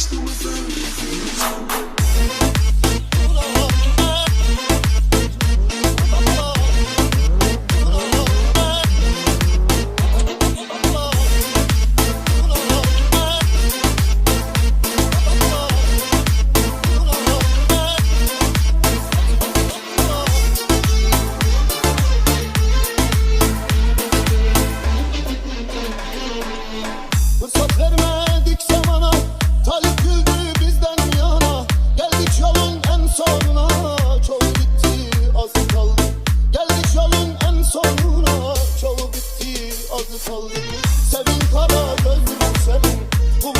Estou Estamos amigos. Kaldı Sevin kara gözlüm senin. Bu